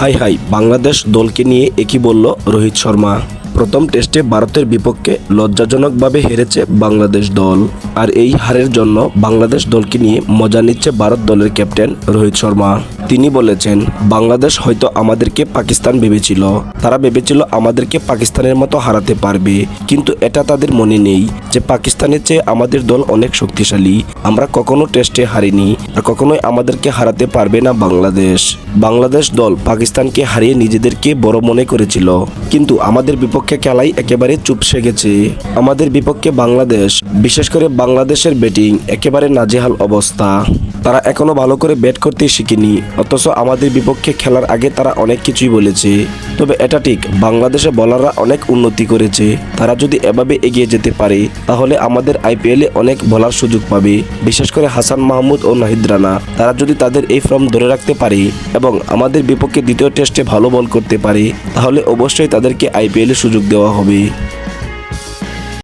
High high, Bangladesh দলকে নিয়ে একই বলল রোহিত শর্মা। প্রথম টেস্টে ভারতের বিপক্ষে লজ্জাজনকভাবে হেরেছে বাংলাদেশ দল। আর এই হারের জন্য বাংলাদেশ দলকে নিয়ে মজা নিচ্ছে ভারত দলের ক্যাপ্টেন রোহিত শর্মা। তিনি বলেছেন, বাংলাদেশ হয়তো আমাদেরকে পাকিস্তান ভেবেছিল। তারা ভেবেছিল আমাদেরকে পাকিস্তানের মতো হারাতে পারবে। কিন্তু এটা তাদের মনে নেই যে পাকিস্তানের চেয়ে আমাদের দল অনেক শক্তিশালী। আমরা কখনো টেস্টে হারিনি আর কখনোই আমাদেরকে হারাতে পারবে না বাংলাদেশ। বাংলাদেশ দল পাকিস্তানকে হারিয়ে নিজেদেরকে বড় মনে করেছিল। কিন্তু আমাদের বিপক্ষে খেলাই একেবারে চুপসে গেছে। আমাদের বিপক্ষে বাংলাদেশ, বিশেষ করে বাংলাদেশের ব্যাটিং, একেবারে নাজেহাল অবস্থা। তারা এখনও ভালো করে ব্যাট করতে শিখিনি। অথচ আমাদের বিপক্ষে খেলার আগে তারা অনেক কিছুই বলেছে। তবে এটা ঠিক, বাংলাদেশে বলাররা অনেক উন্নতি করেছে। তারা যদি এভাবে এগিয়ে যেতে পারে, তাহলে আমাদের আইপিএলে অনেক বলার সুযোগ পাবে। বিশেষ করে হাসান মাহমুদ ও নাহিদ রানা, তারা যদি তাদের এই ফর্ম ধরে রাখতে পারে এবং আমাদের বিপক্ষে দ্বিতীয় টেস্টে ভালো বল করতে পারে, তাহলে অবশ্যই তাদেরকে আইপিএলে সুযোগ দেওয়া হবে।